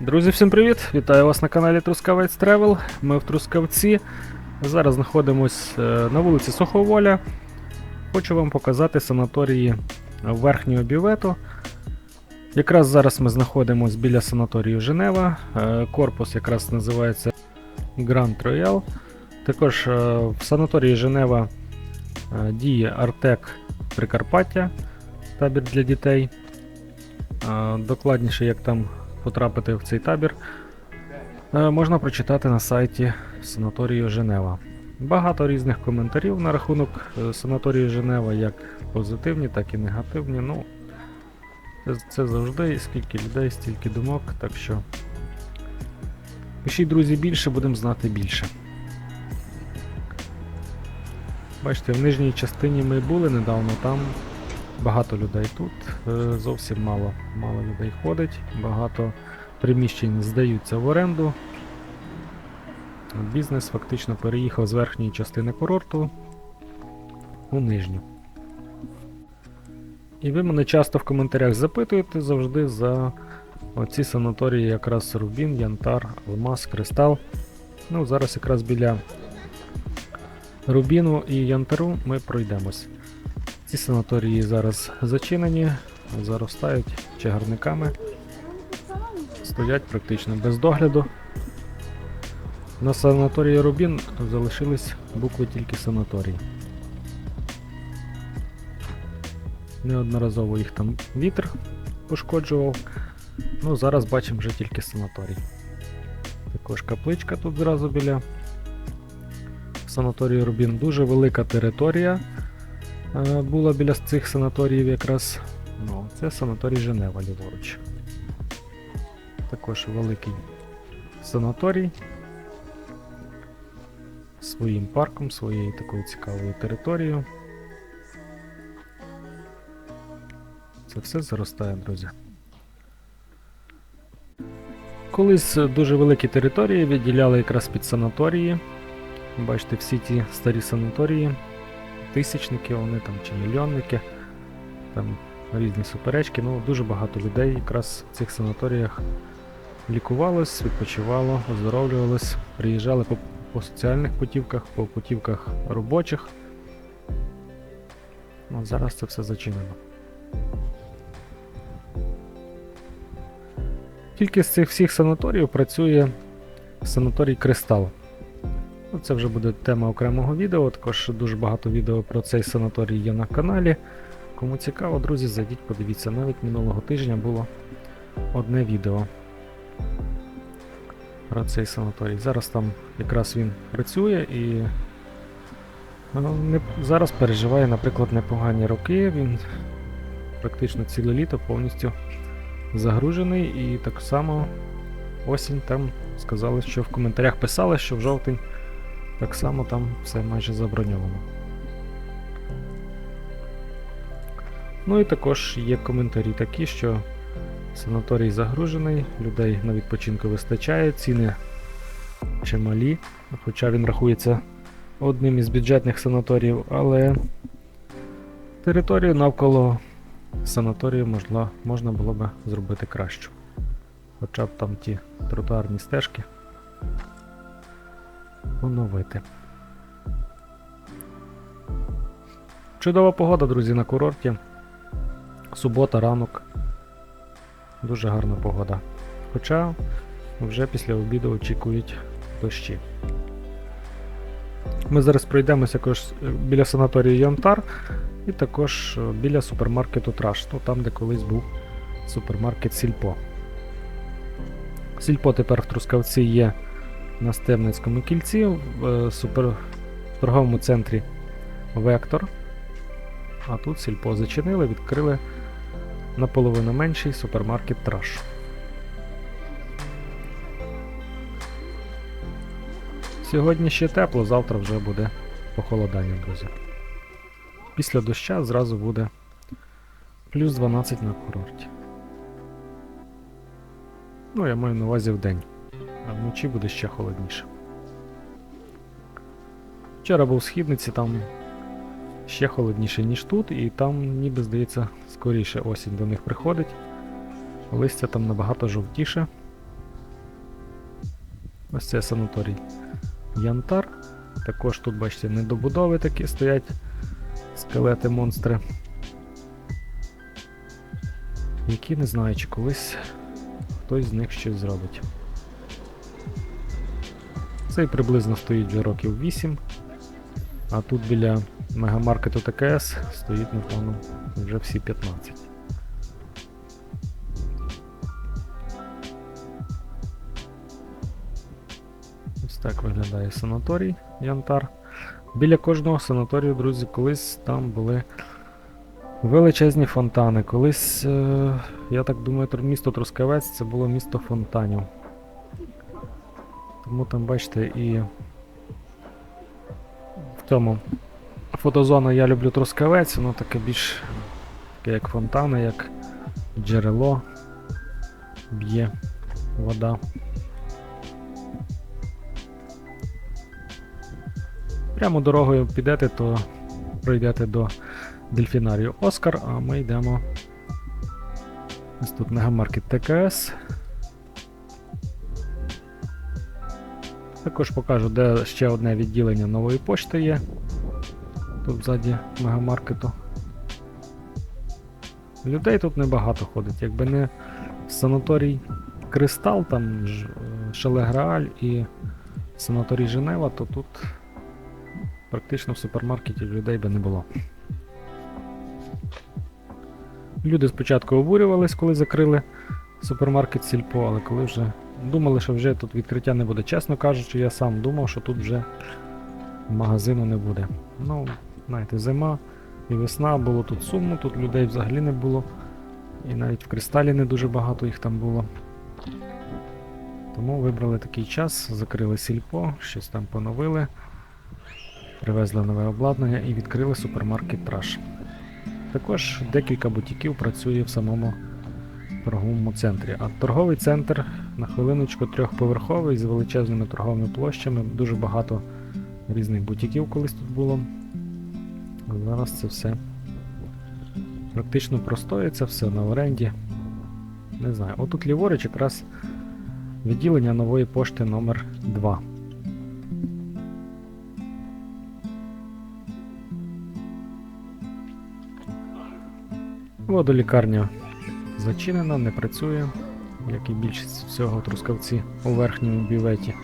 Друзі, всім привіт! Вітаю вас на каналі Трускавець Travel. Ми в Трускавці. Зараз знаходимось е, на вулиці Суховоля. Хочу вам показати санаторії верхнього бювету. Якраз зараз ми знаходимося біля санаторію Женева. Е, Корпус якраз називається Grand Royal. Також е, в санаторії Женева діє Артек Прикарпаття, табір для дітей. Докладніше, як там потрапити в цей табір, е, можна прочитати на сайті санаторію Женева. Багато різних коментарів на рахунок е, санаторію Женева, як позитивні, так і негативні. Ну, це, завжди, скільки людей, стільки думок, так що пишіть, друзі, більше, будемо знати більше. Бачите, в нижній частині ми були недавно, там багато людей тут, е, зовсім мало, мало людей ходить, багато приміщень здаються в оренду. Бізнес фактично переїхав з верхньої частини курорту у нижню. І ви мене часто в коментарях запитуєте завжди за оці санаторії, якраз Рубін, Янтар, Алмаз, Кристал. Ну, зараз якраз біля Рубіну і Янтару ми пройдемось. Ці санаторії зараз зачинені, заростають чагарниками, стоять практично без догляду. На санаторії Рубін залишились букви тільки санаторій. Неодноразово їх там вітер пошкоджував. Ну, зараз бачимо вже тільки санаторій. Також капличка тут зразу біля санаторію Рубін. Дуже велика територія була біля цих санаторіїв якраз. Ну, це санаторій Женева ліворуч. Також великий санаторій. Своїм парком, своєю такою цікавою територією. Це все заростає, друзі. Колись дуже великі території відділяли якраз під санаторії. Бачите, всі ті старі санаторії, тисячники, вони там чи мільйонники, там різні суперечки. Ну, дуже багато людей якраз в цих санаторіях лікувалось, відпочивало, оздоровлювалось, приїжджали по, по соціальних путівках, по путівках робочих. Ну, зараз це все зачинено. Тільки з цих всіх санаторіїв працює санаторій Кристал. Ну, Це вже буде тема окремого відео. Також дуже багато відео про цей санаторій є на каналі. Кому цікаво, друзі, зайдіть, подивіться. Навіть минулого тижня було одне відео про цей санаторій. Зараз там якраз він працює і ну, не, зараз переживає, наприклад, непогані роки. Він практично ціле літо повністю загружений і так само осінь там сказали, що в коментарях писали, що в жовтень так само там все майже заброньовано. Ну і також є коментарі такі, що санаторій загружений, людей на відпочинку вистачає, ціни чималі, хоча він рахується одним із бюджетних санаторіїв, але територію навколо санаторію можна, можна було б зробити кращу. Хоча б там ті тротуарні стежки оновити. Чудова погода, друзі, на курорті. Субота, ранок. Дуже гарна погода. Хоча вже після обіду очікують дощі. Ми зараз пройдемося біля санаторію Янтар і також е, біля супермаркету Траш, ну там, де колись був супермаркет Сільпо. Сільпо тепер в Трускавці є на Стебницькому кільці в е, суперторговому центрі Вектор. А тут сільпо зачинили, відкрили наполовину менший супермаркет Траш. Сьогодні ще тепло, завтра вже буде похолодання, друзі. Після доща зразу буде плюс 12 на курорті. Ну, я маю на увазі в день, а вночі буде ще холодніше. Вчора був в східниці, там ще холодніше, ніж тут, і там, ніби здається, скоріше осінь до них приходить. Листя там набагато жовтіше. Ось це санаторій Янтар. Також тут, бачите, недобудови такі стоять скелети монстри. Які не знаю, чи колись хтось з них щось зробить. Цей приблизно стоїть вже років 8. А тут біля мегамаркету ТКС стоїть, напевно, вже всі 15. Ось так виглядає санаторій Янтар. Біля кожного санаторію, друзі, колись там були величезні фонтани. Колись, е, я так думаю, місто Трускавець це було місто фонтанів. Тому там, бачите, і в цьому фотозона я люблю Трускавець, воно таке більш таке як фонтани, як джерело б'є вода. Прямо дорогою підете, то пройдете до дельфінарію Оскар, а ми йдемо. Ось тут мегамаркет ТКС. Також покажу, де ще одне відділення нової пошти є. Тут ззаді мегамаркету. Людей тут небагато ходить. Якби не санаторій Кристал, там е, Шелеграаль і санаторій Женева, то тут практично в супермаркеті людей би не було. Люди спочатку обурювались, коли закрили супермаркет Сільпо, але коли вже думали, що вже тут відкриття не буде. Чесно кажучи, я сам думав, що тут вже магазину не буде. Ну, знаєте, зима і весна було тут сумно, тут людей взагалі не було. І навіть в кристалі не дуже багато їх там було. Тому вибрали такий час, закрили сільпо, щось там поновили, привезли нове обладнання і відкрили супермаркет Траш. Також декілька бутіків працює в самому торговому центрі. А торговий центр на хвилиночку трьохповерховий з величезними торговими площами. Дуже багато різних бутіків колись тут було. Зараз це все практично простоїться, все на оренді. Не знаю. Отут ліворуч якраз відділення нової пошти номер 2 Водолікарня зачинена, не працює, як і більшість всього трускавці у верхньому бюветі.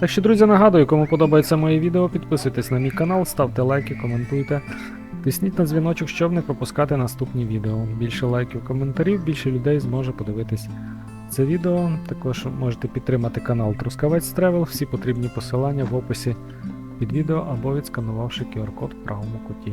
Так що, друзі, нагадую, кому подобається моє відео, підписуйтесь на мій канал, ставте лайки, коментуйте. Тисніть на дзвіночок, щоб не пропускати наступні відео. Більше лайків, коментарів, більше людей зможе подивитись це відео. Також можете підтримати канал Трускавець Тревел, всі потрібні посилання в описі під відео або відсканувавши QR-код в правому куті